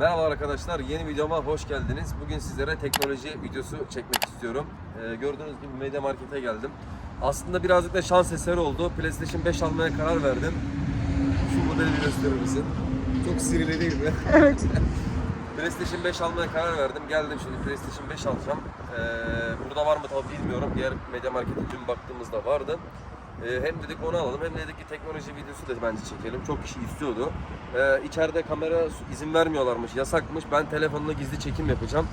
Merhaba arkadaşlar, yeni videoma hoş geldiniz. Bugün sizlere teknoloji videosu çekmek istiyorum. Ee, gördüğünüz gibi Media Market'e geldim. Aslında birazcık da şans eseri oldu. PlayStation 5 almaya karar verdim. Şu modeli bir gösterir misin? Çok sirili değil mi? Evet. PlayStation 5 almaya karar verdim. Geldim şimdi PlayStation 5 alacağım. Ee, burada var mı tabii bilmiyorum. Diğer Media Market'e dün baktığımızda vardı. Ee, hem dedik onu alalım hem dedik ki teknoloji videosu da bence çekelim. Çok kişi istiyordu. Ee, içeride kamera izin vermiyorlarmış, yasakmış. Ben telefonla gizli çekim yapacağım.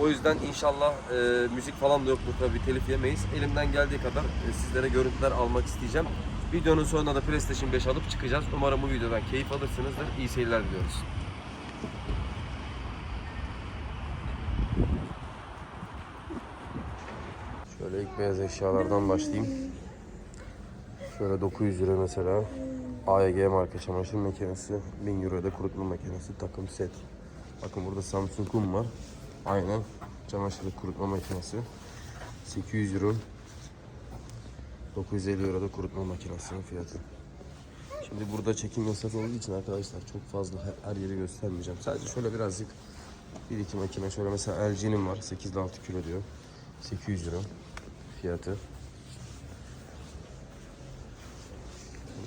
O yüzden inşallah e, müzik falan da yoktur tabii telif yemeyiz. Elimden geldiği kadar e, sizlere görüntüler almak isteyeceğim. Videonun sonunda da PlayStation 5 alıp çıkacağız. Umarım bu videodan keyif alırsınızdır. İyi seyirler diliyoruz. Şöyle ilk beyaz eşyalardan başlayayım. Şöyle 900 lira mesela. AEG marka çamaşır makinesi. 1000 euro da kurutma makinesi takım set. Bakın burada Samsung'um var. Aynen. Çamaşırlık kurutma makinesi. 800 euro. 950 euro da kurutma makinesinin fiyatı. Şimdi burada çekim yasak olduğu için arkadaşlar çok fazla her- her yeri göstermeyeceğim. Sadece şöyle birazcık bir iki makine. Şöyle mesela LG'nin var. 8 ile 6 kilo diyor. 800 euro fiyatı.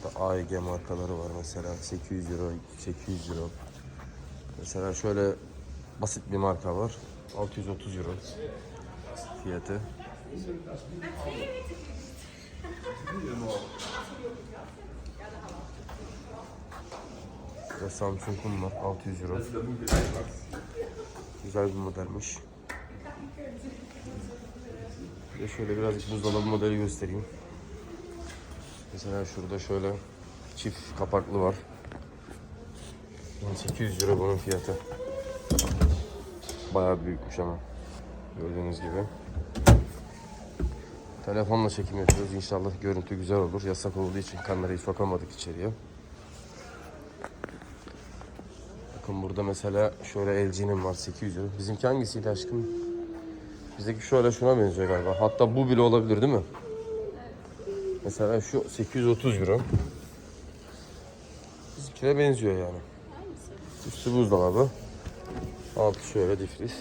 Burada AEG markaları var mesela 800 euro, 800 euro. Mesela şöyle basit bir marka var. 630 euro fiyatı. Ve Samsung'um var 600 euro. Güzel bir modelmiş. De şöyle birazcık buzdolabı modeli göstereyim. Mesela şurada şöyle çift kapaklı var. 800 euro bunun fiyatı. Bayağı büyükmüş ama. Gördüğünüz gibi. Telefonla çekim yapıyoruz. İnşallah görüntü güzel olur. Yasak olduğu için kamerayı sokamadık içeriye. Bakın burada mesela şöyle LG'nin var 800 euro. Bizimki hangisiydi aşkım? Bizdeki şöyle şuna benziyor galiba. Hatta bu bile olabilir değil mi? Mesela şu 830 euro. Bizimkine benziyor yani. Üstü buzdolabı. Altı şöyle difriz.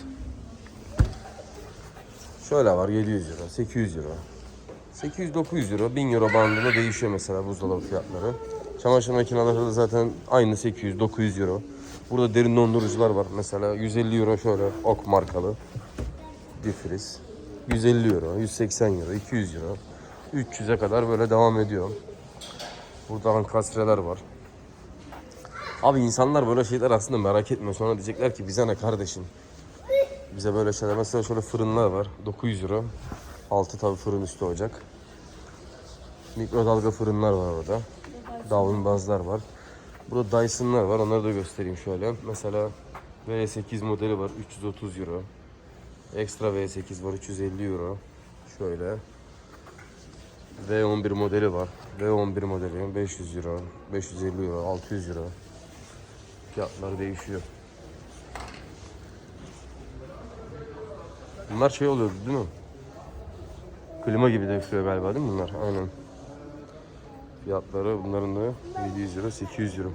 Şöyle var 700 euro, 800 euro. 800-900 euro, 1000 euro bandında değişiyor mesela buzdolabı fiyatları. Çamaşır makineleri de zaten aynı 800-900 euro. Burada derin dondurucular var. Mesela 150 euro şöyle ok markalı. Difriz. 150 euro, 180 euro, 200 euro. 300'e kadar böyle devam ediyor. Burada ankastreler var. Abi insanlar böyle şeyler aslında merak etmiyor. Sonra diyecekler ki bize ne kardeşim. Bize böyle şeyler. Mesela şöyle fırınlar var. 900 euro. Altı tabi fırın üstü ocak. Mikrodalga fırınlar var orada. Davlumbazlar var. Burada Dyson'lar var. Onları da göstereyim şöyle. Mesela V8 modeli var. 330 euro. Ekstra V8 var. 350 euro. Şöyle. V11 modeli var. V11 modeli 500 euro, 550 euro, 600 euro. Fiyatlar değişiyor. Bunlar şey oluyor değil mi? Klima gibi de üflüyor galiba değil mi bunlar? Aynen. Fiyatları bunların da 700 euro, 800 euro.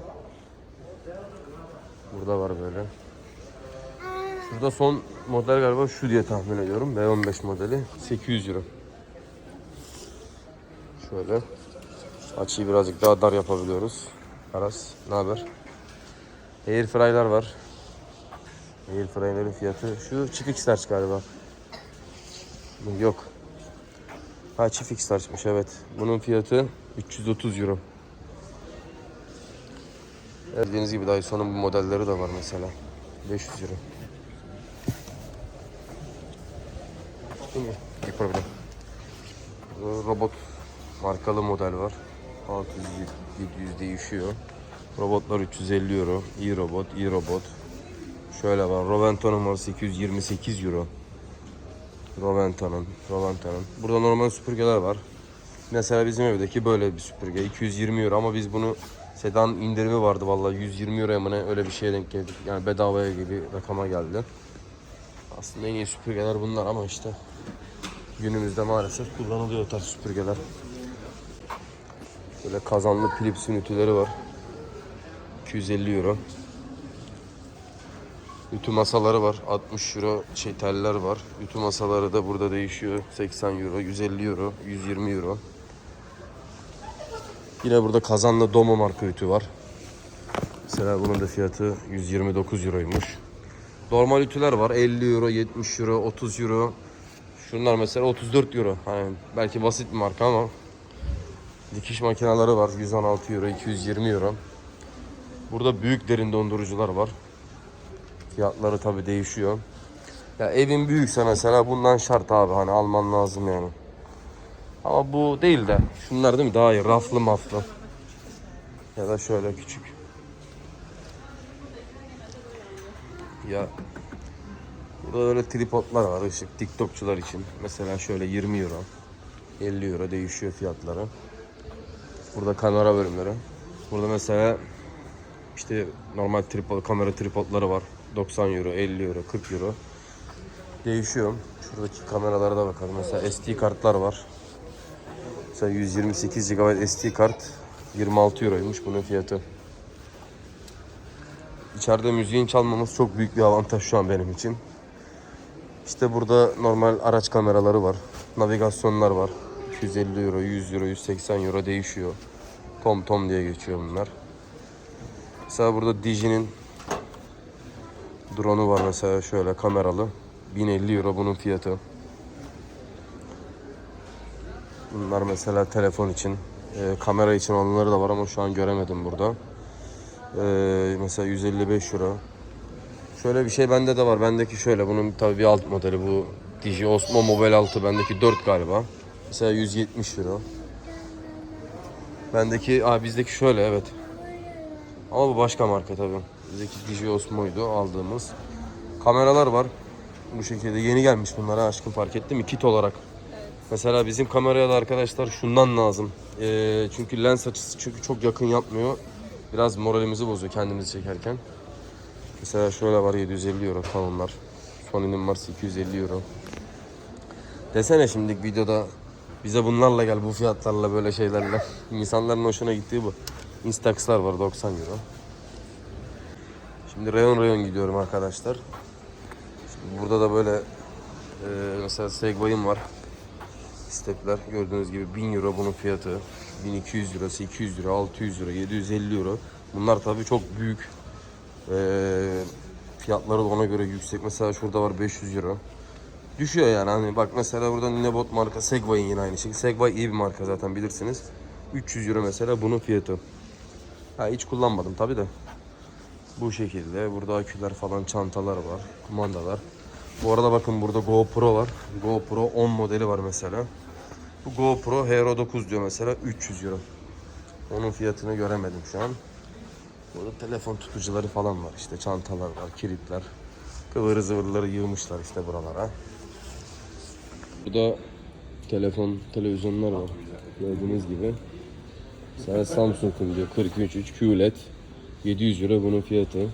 Burada var böyle. Şurada son model galiba şu diye tahmin ediyorum. V15 modeli 800 euro. Şöyle. Açıyı birazcık daha dar yapabiliyoruz. Aras, ne haber? Air fry'lar var. Air fry'lerin fiyatı şu çift X-Large galiba. Yok. Ha çift X-Large'mış evet. Bunun fiyatı 330 euro. Evet, Bildiğiniz gibi Dyson'un bu modelleri de var mesela. 500 euro. Değil? Bir problem. Robot markalı model var. 600 700 değişiyor. Robotlar 350 euro. İyi robot, iyi robot. Şöyle var. Rovento'nun var 828 euro. Rovento'nun, Rovento'nun. Burada normal süpürgeler var. Mesela bizim evdeki böyle bir süpürge 220 euro ama biz bunu sedan indirimi vardı vallahi 120 euroya mı ne öyle bir şeye denk geldik. Yani bedavaya gibi rakama geldi. Aslında en iyi süpürgeler bunlar ama işte günümüzde maalesef kullanılıyor tarz süpürgeler. Böyle kazanlı Philips üniteleri var. 250 euro. Ütü masaları var. 60 euro şey teller var. Ütü masaları da burada değişiyor. 80 euro, 150 euro, 120 euro. Yine burada kazanlı Domo marka ütü var. Mesela bunun da fiyatı 129 euroymuş. Normal ütüler var. 50 euro, 70 euro, 30 euro. Şunlar mesela 34 euro. Hani belki basit bir marka ama dikiş makineleri var. 116 euro, 220 euro. Burada büyük derin dondurucular var. Fiyatları tabi değişiyor. Ya evin büyükse mesela bundan şart abi hani alman lazım yani. Ama bu değil de şunlar değil mi daha iyi raflı maflı. Ya da şöyle küçük. Ya burada öyle tripodlar var ışık tiktokçular için. Mesela şöyle 20 euro 50 euro değişiyor fiyatları. Burada kamera bölümleri. Burada mesela işte normal tripod, kamera tripodları var. 90 euro, 50 euro, 40 euro. Değişiyor. Şuradaki kameralara da bakalım. Mesela SD kartlar var. Mesela 128 GB SD kart 26 euroymuş bunun fiyatı. İçeride müziğin çalmaması çok büyük bir avantaj şu an benim için. İşte burada normal araç kameraları var. Navigasyonlar var. 250 euro, 100 euro, 180 euro değişiyor. Tom Tom diye geçiyor bunlar. Mesela burada Digi'nin drone'u var mesela şöyle kameralı. 1050 euro bunun fiyatı. Bunlar mesela telefon için, e, kamera için olanları da var ama şu an göremedim burada. E, mesela 155 euro. Şöyle bir şey bende de var. Bendeki şöyle. Bunun tabii bir alt modeli bu. Digi Osmo Mobile 6. Bendeki 4 galiba. Mesela 170 euro. Bendeki, aa bizdeki şöyle evet. Ama bu başka marka tabii. Bizdeki Digi Osmo'ydu aldığımız. Kameralar var. Bu şekilde yeni gelmiş bunlara aşkım fark ettim mi? Kit olarak. Mesela bizim kameraya da arkadaşlar şundan lazım. Ee, çünkü lens açısı çünkü çok yakın yapmıyor. Biraz moralimizi bozuyor kendimizi çekerken. Mesela şöyle var 750 euro Canon'lar. Sony'nin Mars 250 euro. Desene şimdi videoda bize bunlarla gel bu fiyatlarla böyle şeylerle. İnsanların hoşuna gittiği bu. Instax'lar var 90 euro. Şimdi rayon rayon gidiyorum arkadaşlar. Şimdi burada da böyle e, mesela Segway'im var. Stepler gördüğünüz gibi 1000 euro bunun fiyatı. 1200 lirası, 200 lira, 600 lira, 750 euro. Bunlar tabii çok büyük. Ee, fiyatları da ona göre yüksek. Mesela şurada var 500 euro. Düşüyor yani hani bak mesela burada Ninebot marka Segway'in yine aynı şekilde. Segway iyi bir marka zaten bilirsiniz. 300 euro mesela bunun fiyatı. Ha hiç kullanmadım tabii de. Bu şekilde burada aküler falan çantalar var, kumandalar. Bu arada bakın burada GoPro var. GoPro 10 modeli var mesela. Bu GoPro Hero 9 diyor mesela 300 euro. Onun fiyatını göremedim şu an. Burada telefon tutucuları falan var işte çantalar var, kilitler. Kıvırı zıvırları yığmışlar işte buralara. Burada telefon, televizyonlar var. Gördüğünüz gibi. Mesela Samsung'un diyor 43 3 QLED 700 euro bunun fiyatı.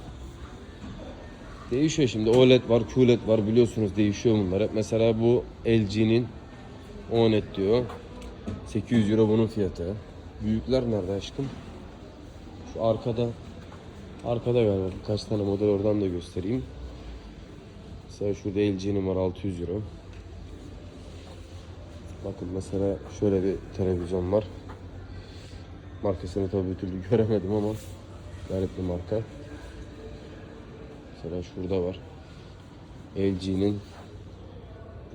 Değişiyor şimdi OLED var, QLED var biliyorsunuz değişiyor bunlar. Hep mesela bu LG'nin OLED diyor. 800 euro bunun fiyatı. Büyükler nerede aşkım? Şu arkada arkada galiba birkaç tane model oradan da göstereyim. Mesela şurada LG'nin var 600 euro. Bakın mesela şöyle bir televizyon var. Markasını tabii bir türlü göremedim ama garip bir marka. Mesela şurada var. LG'nin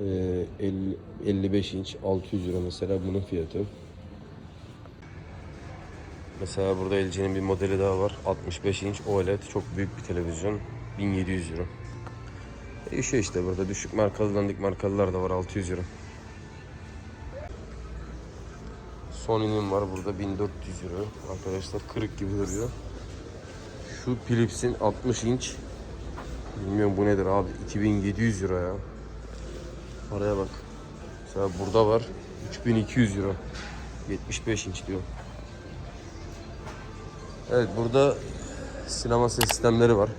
e, 50 55 inç 600 euro mesela bunun fiyatı. Mesela burada LG'nin bir modeli daha var. 65 inç OLED çok büyük bir televizyon. 1700 euro. Değişiyor işte burada düşük markalı dandik markalılar da var 600 euro. Sony'nin var burada 1400 euro. Arkadaşlar kırık gibi duruyor. Şu Philips'in 60 inç. Bilmiyorum bu nedir abi 2700 euro ya. Paraya bak. Mesela burada var 3200 euro. 75 inç diyor. Evet burada sinema ses sistemleri var.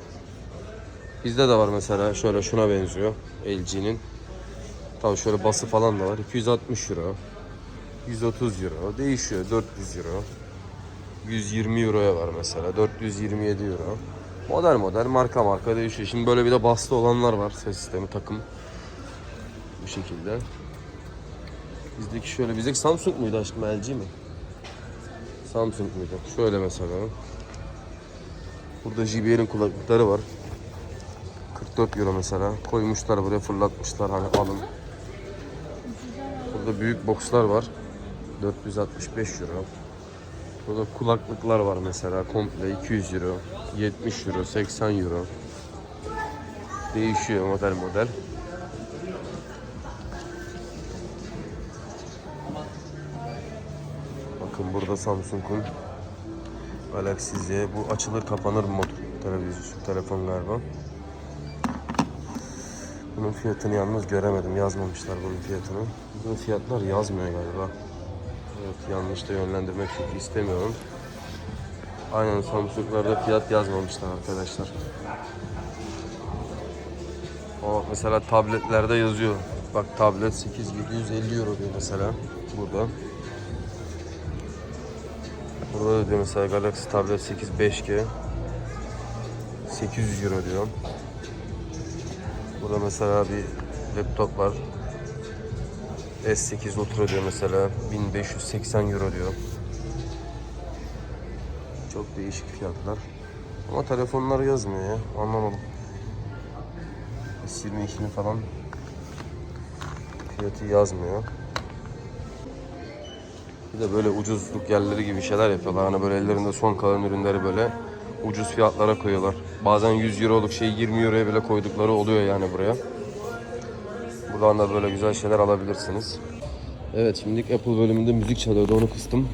Bizde de var mesela şöyle şuna benziyor LG'nin. Tabii şöyle bası falan da var. 260 euro. 130 euro. Değişiyor. 400 euro. 120 euroya var mesela. 427 euro. Model model marka marka değişiyor. Şimdi böyle bir de bastı olanlar var. Ses sistemi takım. Bu şekilde. Bizdeki şöyle bizdeki Samsung muydu aşkım LG mi? Samsung muydu? Şöyle mesela. Burada JBL'in kulaklıkları var. 44 euro mesela. Koymuşlar buraya fırlatmışlar hani alın. Burada büyük boxlar var. 465 euro. Burada kulaklıklar var mesela komple 200 euro, 70 euro, 80 euro. Değişiyor model model. Bakın burada Samsung'un Galaxy Z. Bu açılır kapanır mod televizyon, telefon galiba. Bunun fiyatını yalnız göremedim. Yazmamışlar bunun fiyatını. Bunun fiyatlar yazmıyor galiba. Yanlış da yönlendirmek çok istemiyorum. Aynen Samsung'larda fiyat yazmamışlar arkadaşlar. O mesela tabletlerde yazıyor. Bak tablet 8750 euro diyor mesela burada. Burada da diyor mesela Galaxy Tablet 8 5G 800 euro diyor. Burada mesela bir laptop var. S8 Ultra diyor mesela 1580 euro diyor. Çok değişik fiyatlar. Ama telefonlar yazmıyor ya. Anlamadım. S22'nin falan fiyatı yazmıyor. Bir de böyle ucuzluk yerleri gibi şeyler yapıyorlar. Hani böyle ellerinde son kalan ürünleri böyle ucuz fiyatlara koyuyorlar. Bazen 100 euroluk şeyi 20 euroya bile koydukları oluyor yani buraya. Buradan da böyle güzel şeyler alabilirsiniz. Evet şimdilik Apple bölümünde müzik çalıyordu onu kıstım.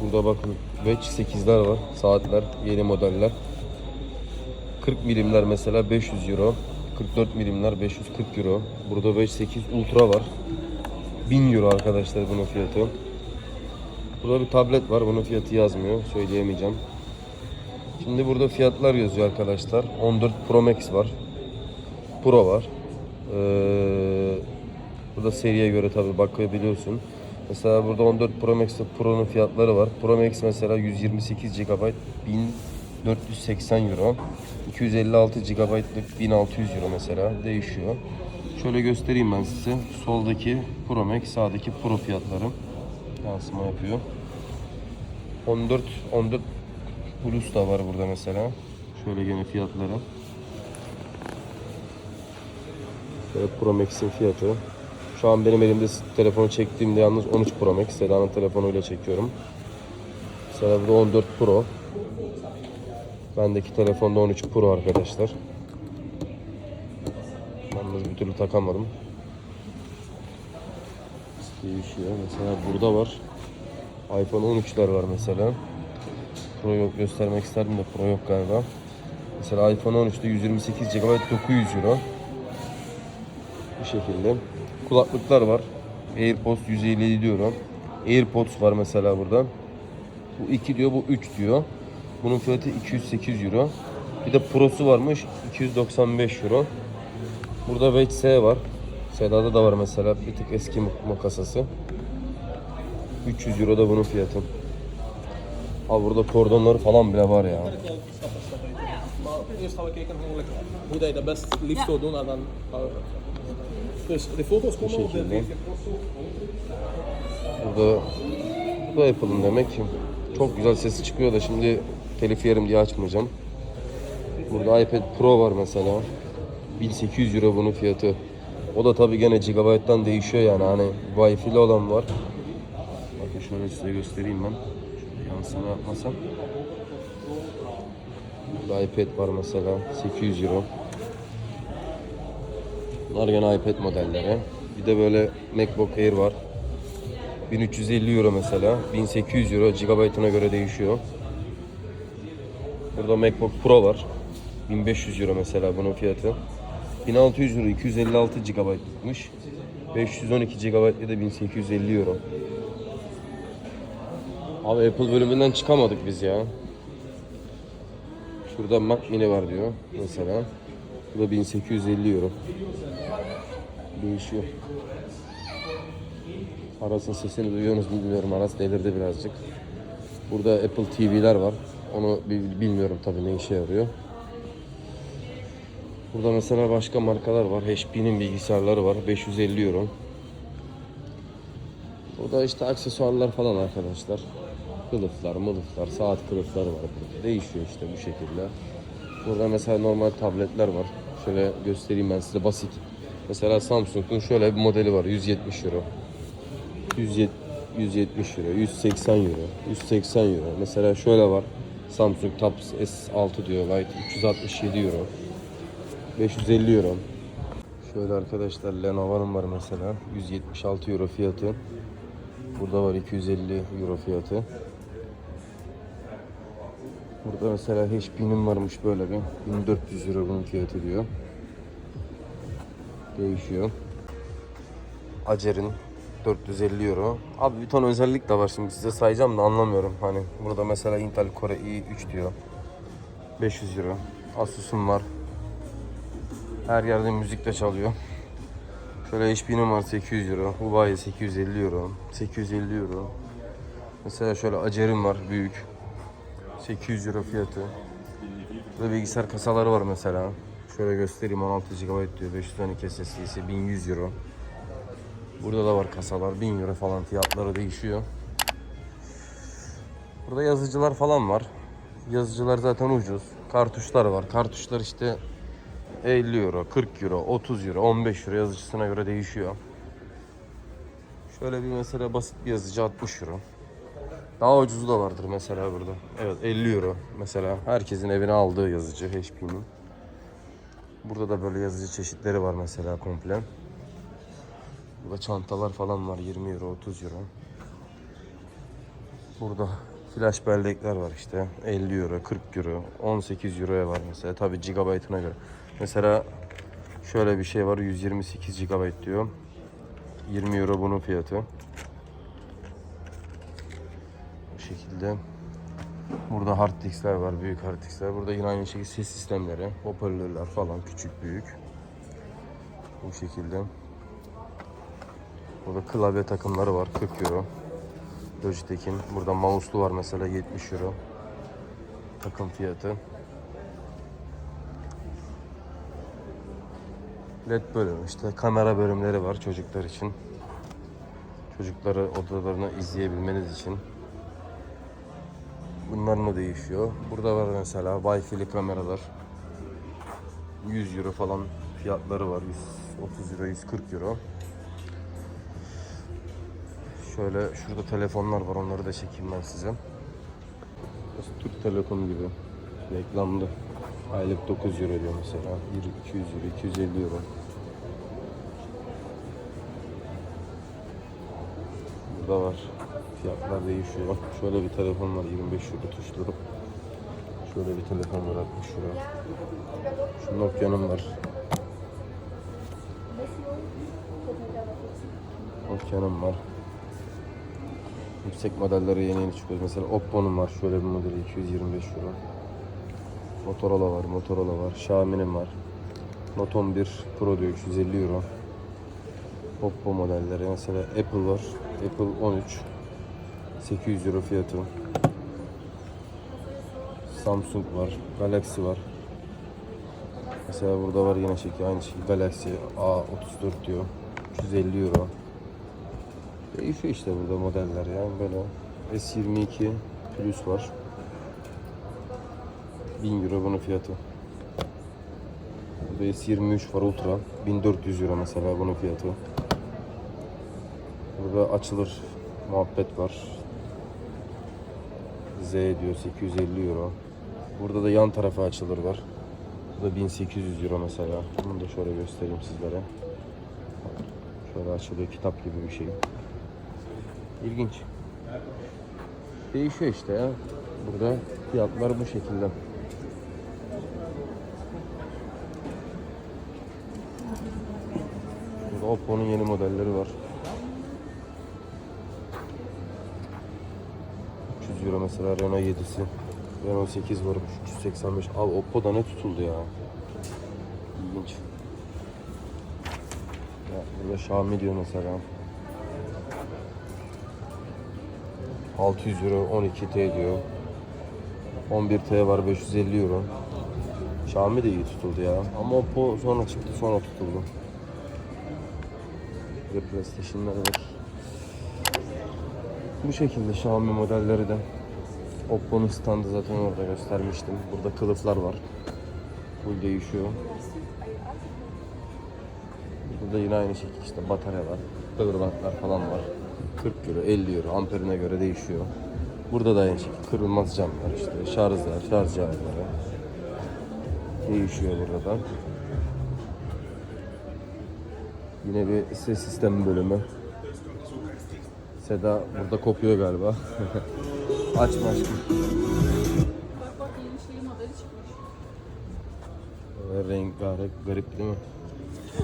Burada bakın Wedge 8'ler var. Saatler, yeni modeller. 40 milimler mesela 500 euro. 44 milimler 540 euro. Burada Wedge 8 Ultra var. 1000 euro arkadaşlar bunun fiyatı. Burada bir tablet var. Bunun fiyatı yazmıyor. Söyleyemeyeceğim. Şimdi burada fiyatlar yazıyor arkadaşlar. 14 Pro Max var. Pro var. Ee, burada seriye göre tabi bakabiliyorsun. Mesela burada 14 Pro Max'te Pro'nun fiyatları var. Pro Max mesela 128 GB 1480 Euro. 256 GB'lık 1600 Euro mesela değişiyor. Şöyle göstereyim ben size. Soldaki Pro Max, sağdaki Pro fiyatları yansıma yapıyor. 14 14 Plus da var burada mesela. Şöyle gene fiyatları. Şöyle Pro Max'in fiyatı. Şu an benim elimde telefonu çektiğimde yalnız 13 Pro Max. Seda'nın telefonuyla çekiyorum. Burada 14 Pro. Bendeki telefonda 13 Pro arkadaşlar. Yalnız bir türlü takamadım. Değişiyor. Mesela burada var. iPhone 13'ler var mesela. Pro yok göstermek isterdim de Pro yok galiba. Mesela iPhone 13'te 128 GB 900 Euro. Bu şekilde. Kulaklıklar var. AirPods 157 euro. AirPods var mesela burada. Bu 2 diyor, bu 3 diyor. Bunun fiyatı 208 euro. Bir de Pro'su varmış 295 euro. Burada VC var. Seda'da da var mesela bir tık eski makasası. 300 euro da bunun fiyatı. Abi burada kordonları falan bile var ya. Je dat best liefst zou doen de şekilde. Burada bu da Apple'ın demek ki. Çok güzel sesi çıkıyor da şimdi telif yerim diye açmayacağım. Burada iPad Pro var mesela. 1800 euro bunun fiyatı. O da tabii gene gigabayttan değişiyor yani hani Wi-Fi'li olan var. Bakın şöyle size göstereyim ben. Şöyle yansıma yapmasam. Burada iPad var mesela 800 euro. Bunlar gene iPad modelleri. Bir de böyle MacBook Air var. 1350 euro mesela. 1800 euro gigabaytına göre değişiyor. Burada MacBook Pro var. 1500 euro mesela bunun fiyatı. 1600 euro 256 GB'lıkmış. 512 GB'lı da 1850 euro. Abi Apple bölümünden çıkamadık biz ya. Şurada Mac Mini var diyor mesela. Bu da 1850 euro. Değişiyor. Aras'ın sesini duyuyorsunuz mu bilmiyorum. Aras delirdi birazcık. Burada Apple TV'ler var. Onu bi- bilmiyorum tabii ne işe yarıyor. Burada mesela başka markalar var. HP'nin bilgisayarları var. 550 euro. Burada işte aksesuarlar falan arkadaşlar. Kılıflar, mılıflar, saat kılıfları var burada. Değişiyor işte bu şekilde. Burada mesela normal tabletler var. Şöyle göstereyim ben size basit. Mesela Samsung'un şöyle bir modeli var. 170 euro. 170 170 euro, 180 euro, 180 euro. Mesela şöyle var. Samsung Tab S6 diyor Lite 367 euro. 550 euro. Şöyle arkadaşlar Lenovo'nun var mesela 176 euro fiyatı. Burada var 250 euro fiyatı. Burada mesela HP'nin varmış böyle bir 1400 euro bunun fiyatı diyor. Değişiyor. Acer'in 450 euro. Abi bir ton özellik de var şimdi size sayacağım da anlamıyorum. Hani burada mesela Intel Core i3 diyor. 500 euro. Asus'um var. Her yerde müzik de çalıyor. Şöyle HP'nin var 800 euro. Huawei 850 euro. 850 euro. Mesela şöyle Acer'im var büyük. 800 euro fiyatı. Burada bilgisayar kasaları var mesela. Şöyle göstereyim 16 GB diyor. 512 SSD'si 1100 euro. Burada da var kasalar 1000 euro falan fiyatları değişiyor. Burada yazıcılar falan var. Yazıcılar zaten ucuz. Kartuşlar var. Kartuşlar işte 50 euro, 40 euro, 30 euro, 15 euro yazıcısına göre değişiyor. Şöyle bir mesela basit bir yazıcı 60 euro. Daha ucuzu da vardır mesela burada. Evet 50 euro mesela. Herkesin evine aldığı yazıcı HP'nin. Burada da böyle yazıcı çeşitleri var mesela komple. Burada çantalar falan var 20 euro 30 euro. Burada flash bellekler var işte 50 euro 40 euro 18 euroya var mesela tabi gigabaytına göre. Mesela şöyle bir şey var 128 GB diyor. 20 euro bunun fiyatı. Bu şekilde. Burada hard diskler var, büyük hard diskler. Burada yine aynı şekilde ses sistemleri, hoparlörler falan küçük büyük. Bu şekilde. Burada klavye takımları var 40 euro. Logitech'in. Burada mouse'lu var mesela 70 euro. Takım fiyatı. LED bölümü işte kamera bölümleri var çocuklar için. Çocukları odalarına izleyebilmeniz için. Bunlar mı değişiyor? Burada var mesela Wi-Fi'li kameralar. 100 euro falan fiyatları var. 130 euro, 140 euro. Şöyle şurada telefonlar var onları da çekeyim ben size. Türk Telekom gibi. Reklamlı. Aylık 9 euro diyor mesela. 200 euro, 250 euro. Burada var. Fiyatlar değişiyor. Bak şöyle bir telefon var 25 euro tuşlu. Şöyle bir telefon var 60 euro. Şu Nokia'nın var. Nokia'nın var. Yüksek modelleri yeni yeni çıkıyor. Mesela Oppo'nun var şöyle bir modeli 225 euro. Motorola var, Motorola var. Xiaomi'nin var. Note 11 Pro diyor 350 euro. Oppo modelleri mesela Apple var. Apple 13 800 euro fiyatı. Samsung var, Galaxy var. Mesela burada var yine şekil aynı şey Galaxy A34 diyor. 350 euro. Değişiyor işte burada modeller yani böyle S22 Plus var. 1000 euro bunun fiyatı. Burada S23 var Ultra. 1400 euro mesela bunun fiyatı. Burada açılır muhabbet var. Z diyor 850 euro. Burada da yan tarafa açılır var. Bu da 1800 euro mesela. Bunu da şöyle göstereyim sizlere. Şöyle açılıyor kitap gibi bir şey. İlginç. Değişiyor işte ya. Burada fiyatlar bu şekilde. Burada Oppo'nun yeni modelleri var. Euro mesela Renault 7'si. Renault 8 varmış 385. Abi Oppo'da ne tutuldu ya? İlginç. Ya burada Xiaomi diyor mesela. 600 euro 12T diyor. 11T var 550 euro. Xiaomi de iyi tutuldu ya. Ama Oppo sonra çıktı sonra tutuldu. Bir de PlayStation'lar var. Bu şekilde Xiaomi modelleri de. Oppo'nun standı zaten orada göstermiştim. Burada kılıflar var. Full değişiyor. Burada yine aynı şekilde işte batarya var. Powerbanklar falan var. 40 euro, 50 euro, amperine göre değişiyor. Burada da aynı şekilde kırılmaz camlar işte, şarjlar, şarj cihazları. Değişiyor burada da. Yine bir ses sistemi bölümü. Seda burada kopuyor galiba. Açma aşkım. Bak bak yeni şey modeli çıkmış. Renk garip, garip değil mi?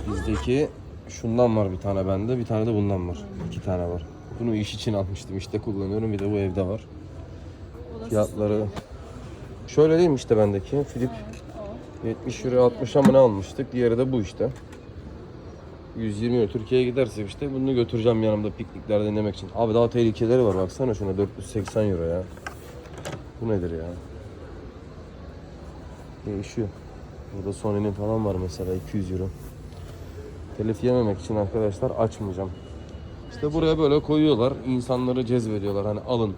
Bizdeki şundan var bir tane bende, bir tane de bundan var. İki tane var. Bunu iş için almıştım işte kullanıyorum. Bir de bu evde var. Fiyatları şöyle değil mi işte bendeki? Filip 70 euro 60 ama ne almıştık? Diğeri de bu işte. 120 euro. Türkiye'ye gidersek işte bunu götüreceğim yanımda pikniklerde denemek için. Abi daha tehlikeleri var baksana şuna 480 euro ya. Bu nedir ya? Değişiyor. Burada Sony'nin falan var mesela 200 euro. Telif yememek için arkadaşlar açmayacağım. İşte buraya böyle koyuyorlar. insanları cezbediyorlar. Hani alın.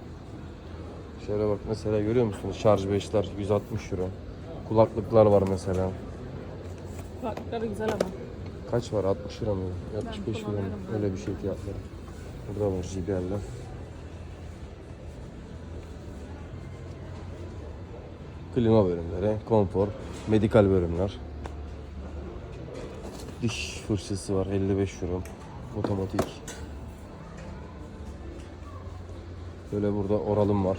Şöyle bak mesela görüyor musunuz? Şarj 5'ler 160 euro. Kulaklıklar var mesela. Kulaklıkları güzel ama. Kaç var? 60 lira mı? 65 lira mı? Öyle bir şey fiyatları. Burada var JBL'ler. Klima bölümleri, konfor, medikal bölümler. Diş fırçası var 55 euro. Otomatik. Böyle burada oralım var.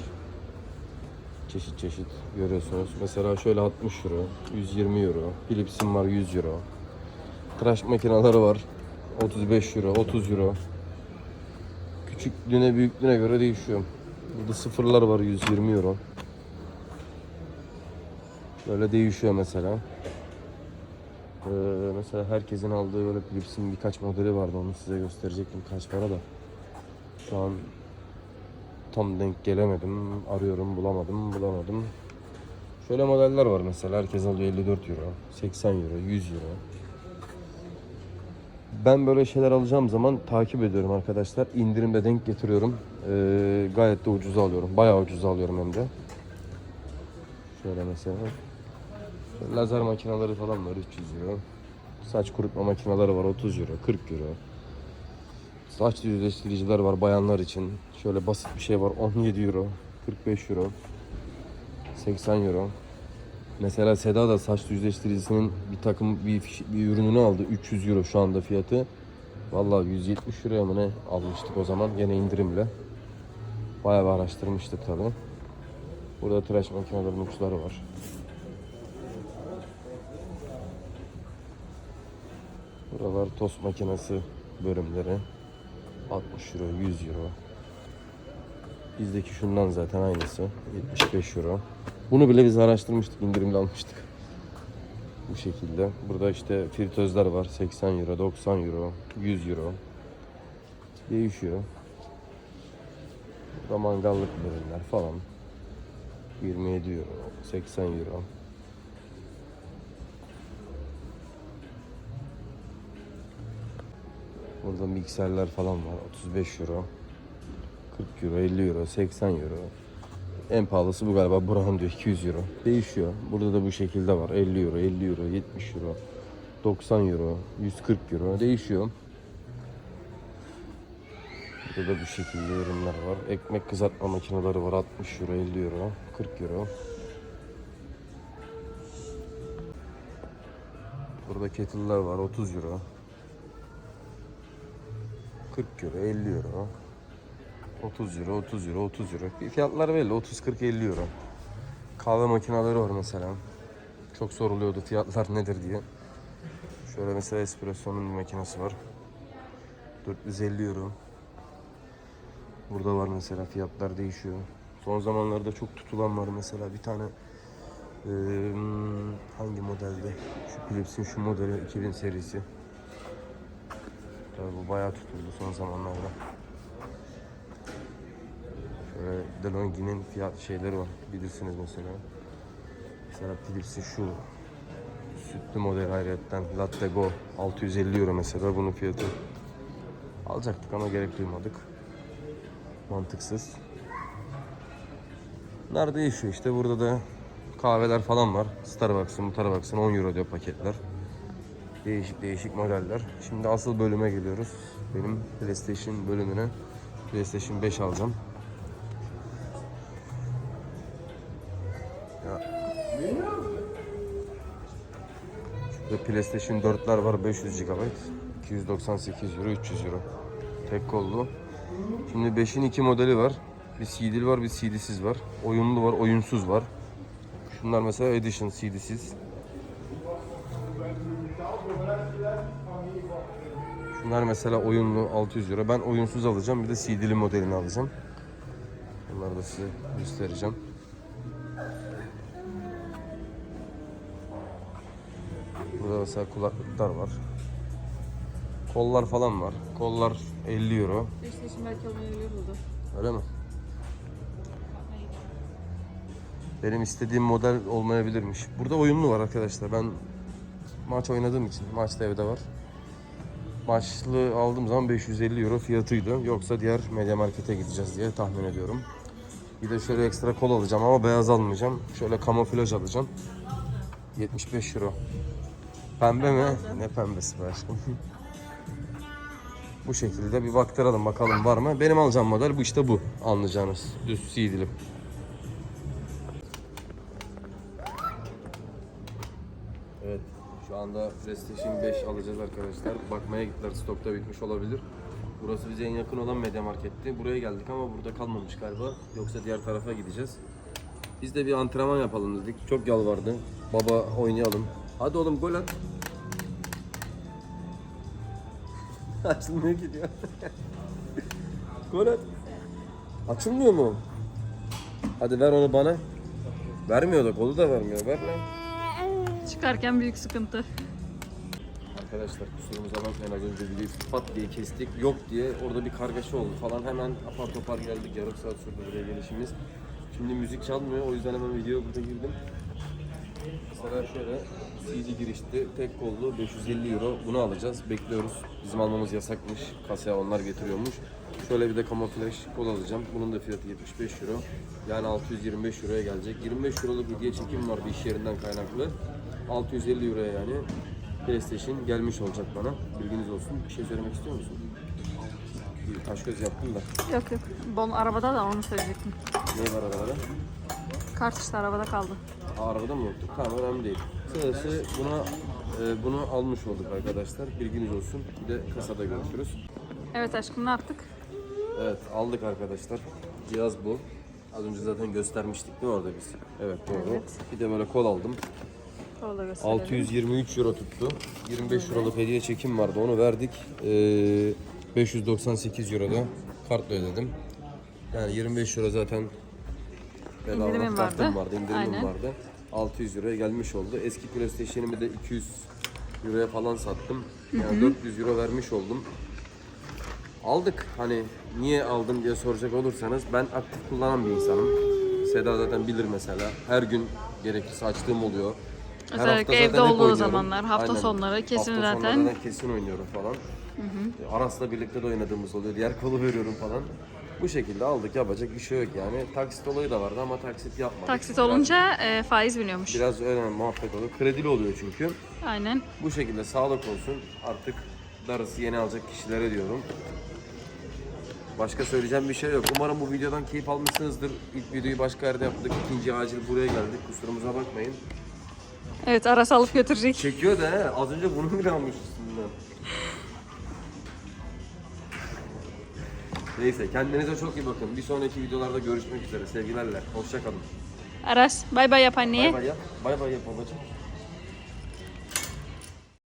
Çeşit çeşit görüyorsunuz. Mesela şöyle 60 euro, 120 euro. Philips'in var 100 euro. Tıraş makineleri var. 35 euro, 30 euro. Küçüklüğüne büyüklüğüne göre değişiyor. Burada sıfırlar var 120 euro. Böyle değişiyor mesela. Ee, mesela herkesin aldığı böyle Philips'in birkaç modeli vardı. Onu size gösterecektim kaç para da. Şu an tam denk gelemedim. Arıyorum bulamadım bulamadım. Şöyle modeller var mesela. Herkes alıyor 54 euro, 80 euro, 100 euro. Ben böyle şeyler alacağım zaman takip ediyorum arkadaşlar. İndirimde denk getiriyorum. Ee, gayet de ucuza alıyorum. Bayağı ucuza alıyorum hem de. Şöyle mesela. Şöyle lazer makineleri falan var 300 euro. Saç kurutma makineleri var 30 euro, 40 euro. Saç düzleştiriciler var bayanlar için. Şöyle basit bir şey var 17 euro, 45 euro, 80 euro. Mesela Seda da saç düzleştiricisinin bir takım bir, bir ürününü aldı. 300 euro şu anda fiyatı. Vallahi 170 liraya mı ne almıştık o zaman gene indirimle. Bayağı bir araştırmıştık tabi. Burada tıraş makinelerinin uçları var. Buralar tost makinesi bölümleri. 60 euro, 100 euro. Bizdeki şundan zaten aynısı. 75 euro. Bunu bile biz araştırmıştık, indirimli almıştık. Bu şekilde. Burada işte fritözler var. 80 euro, 90 euro, 100 euro. Değişiyor. Burada mangallık ürünler falan. 27 euro, 80 euro. Burada mikserler falan var. 35 euro. 40 euro, 50 euro, 80 euro. En pahalısı bu galiba. Brown diyor 200 euro. Değişiyor. Burada da bu şekilde var. 50 euro, 50 euro, 70 euro, 90 euro, 140 euro. Değişiyor. Burada da bu şekilde ürünler var. Ekmek kızartma makineleri var. 60 euro, 50 euro, 40 euro. Burada kettle'lar var. 30 euro. 40 euro, 50 euro. 30 euro, 30 euro, 30 euro. Fiyatlar belli. 30, 40, 50 euro. Kahve makineleri var mesela. Çok soruluyordu fiyatlar nedir diye. Şöyle mesela espresso'nun bir makinesi var. 450 euro. Burada var mesela fiyatlar değişiyor. Son zamanlarda çok tutulan var mesela bir tane eee, hangi modelde? Şu Philips'in şu modeli 2000 serisi. Tabii bu bayağı tutuldu son zamanlarda. Şöyle DeLonghi'nin fiyat şeyleri var. Bilirsiniz mesela. Mesela Philips'in şu Sütlü model hayretten. Latte Go 650 euro mesela bunun fiyatı. Alacaktık ama gerek duymadık. Mantıksız. Bunlar değişiyor işte. Burada da kahveler falan var. Starbucks'ın, Starbucks'ın 10 euro diyor paketler. Değişik değişik modeller. Şimdi asıl bölüme geliyoruz. Benim PlayStation bölümüne. PlayStation 5 alacağım. PlayStation 4'ler var 500 GB. 298 euro, 300 euro. Tek kollu. Şimdi 5'in iki modeli var. Bir CD'li var, bir CD'siz var. Oyunlu var, oyunsuz var. Şunlar mesela Edition CD'siz. Şunlar mesela oyunlu 600 euro. Ben oyunsuz alacağım. Bir de CD'li modelini alacağım. Bunları da size göstereceğim. Mesela kulaklıklar var. Kollar falan var. Kollar 50 euro. PlayStation belki olmayabiliyordu. Öyle mi? Benim istediğim model olmayabilirmiş. Burada oyunlu var arkadaşlar. Ben maç oynadığım için maçta evde var. Maçlı aldığım zaman 550 euro fiyatıydı. Yoksa diğer Media Market'e gideceğiz diye tahmin ediyorum. Bir de şöyle ekstra kol alacağım ama beyaz almayacağım. Şöyle kamuflaj alacağım. 75 euro. Pembe mi? Ne pembesi be aşkım. Bu şekilde bir baktıralım bakalım var mı? Benim alacağım model bu işte bu anlayacağınız. Düz CD'li. Evet şu anda PlayStation 5 alacağız arkadaşlar. Bakmaya gittiler stokta bitmiş olabilir. Burası bize en yakın olan Media Market'ti. Buraya geldik ama burada kalmamış galiba. Yoksa diğer tarafa gideceğiz. Biz de bir antrenman yapalım dedik. Çok yalvardı. Baba oynayalım. Hadi oğlum gol at. Açılmıyor ki diyor. Gol at. Açılmıyor mu? Hadi ver onu bana. Vermiyor da kolu da vermiyor. Ver lan. Çıkarken büyük sıkıntı. Arkadaşlar kusurumuza bakmayın az önce videoyu pat diye kestik. Yok diye orada bir kargaşa oldu falan. Hemen apar topar geldik. Yarım saat sürdü buraya gelişimiz. Şimdi müzik çalmıyor. O yüzden hemen videoya burada girdim. Mesela şöyle CD girişti. Tek kollu 550 euro. Bunu alacağız. Bekliyoruz. Bizim almamız yasakmış. Kasaya onlar getiriyormuş. Şöyle bir de kamuflaj kol alacağım. Bunun da fiyatı 75 euro. Yani 625 euroya gelecek. 25 euroluk hediye çekim var bir iş yerinden kaynaklı. 650 euroya yani PlayStation gelmiş olacak bana. Bilginiz olsun. Bir şey söylemek istiyor musun? Bir taş göz yaptım da. Yok yok. Bon arabada da onu söyleyecektim. Ne var arabada? Kart işte arabada kaldı. Aa, arabada mı unuttuk? Tamam önemli değil. Sırası buna e, bunu almış olduk arkadaşlar. Bilginiz olsun. Bir de kasada görüşürüz. Evet aşkım ne yaptık? Evet aldık arkadaşlar. Cihaz bu. Az önce zaten göstermiştik değil mi orada biz? Evet doğru. Evet. Bir de böyle kol aldım. Gösterelim. 623 euro tuttu. 25 euroluk hediye çekim vardı. Onu verdik. Ee, 598 euro da kartla ödedim. Yani 25 euro zaten bedava İndirimim vardı. vardı. indirimim Aynen. vardı. 600 euroya gelmiş oldu. Eski PlayStation'ımı da 200 euroya falan sattım. Yani 400 euro vermiş oldum. Aldık. Hani niye aldım diye soracak olursanız ben aktif kullanan bir insanım. Seda zaten bilir mesela. Her gün gerekirse açtığım oluyor. Her Özellikle hafta evde olduğu zamanlar, hafta sonları kesin hafta zaten. sonları da kesin oynuyorum falan. E, Aras'la birlikte de oynadığımız oluyor. Diğer kolu veriyorum falan. Bu şekilde aldık yapacak bir şey yok yani. Taksit olayı da vardı ama taksit yapmadık. Taksit Biraz- olunca e, faiz biniyormuş. Biraz öyle muhabbet oluyor. Kredili oluyor çünkü. Aynen. Bu şekilde sağlık olsun. Artık darısı yeni alacak kişilere diyorum. Başka söyleyeceğim bir şey yok. Umarım bu videodan keyif almışsınızdır. İlk videoyu başka yerde yaptık. İkinci acil buraya geldik. Kusurumuza bakmayın. Evet Aras alıp götürecek. Çekiyor da he. Az önce bunu bile almış üstünden. Neyse kendinize çok iyi bakın. Bir sonraki videolarda görüşmek üzere. Sevgilerle. Hoşça kalın. Aras bay bay yap anneye. Bay bay yap. Bay bay yap babacığım.